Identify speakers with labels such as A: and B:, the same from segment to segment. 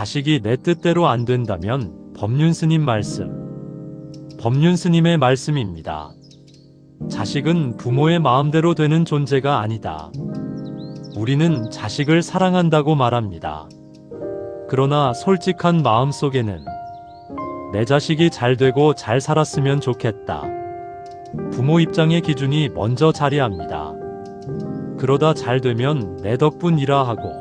A: 자식이 내 뜻대로 안 된다면 법륜 스님 말씀. 법륜 스님의 말씀입니다. 자식은 부모의 마음대로 되는 존재가 아니다. 우리는 자식을 사랑한다고 말합니다. 그러나 솔직한 마음 속에는 내 자식이 잘 되고 잘 살았으면 좋겠다. 부모 입장의 기준이 먼저 자리합니다. 그러다 잘 되면 내 덕분이라 하고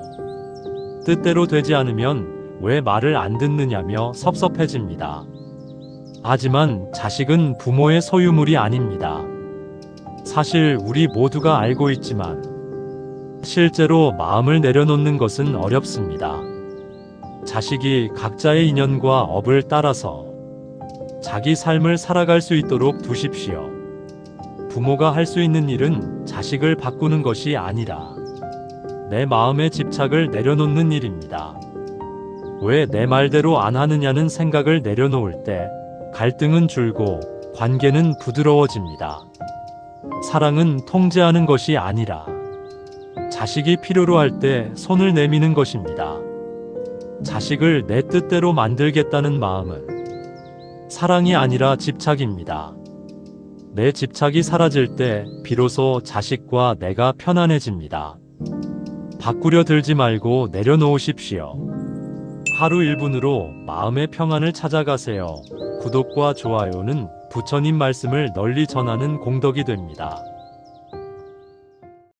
A: 뜻대로 되지 않으면 왜 말을 안 듣느냐며 섭섭해집니다. 하지만 자식은 부모의 소유물이 아닙니다. 사실 우리 모두가 알고 있지만 실제로 마음을 내려놓는 것은 어렵습니다. 자식이 각자의 인연과 업을 따라서 자기 삶을 살아갈 수 있도록 두십시오. 부모가 할 수 있는 일은 자식을 바꾸는 것이 아니라 내 마음의 집착을 내려놓는 일입니다. 왜 내 말대로 안 하느냐는 생각을 내려놓을 때 갈등은 줄고 관계는 부드러워집니다. 사랑은 통제하는 것이 아니라 자식이 필요로 할 때 손을 내미는 것입니다. 자식을 내 뜻대로 만들겠다는 마음은 사랑이 아니라 집착입니다. 내 집착이 사라질 때 비로소 자식과 내가 편안해집니다. 바꾸려 들지 말고 내려놓으십시오. 하루 1분으로 마음의 평안을 찾아가세요. 구독과 좋아요는 부처님 말씀을 널리 전하는 공덕이 됩니다.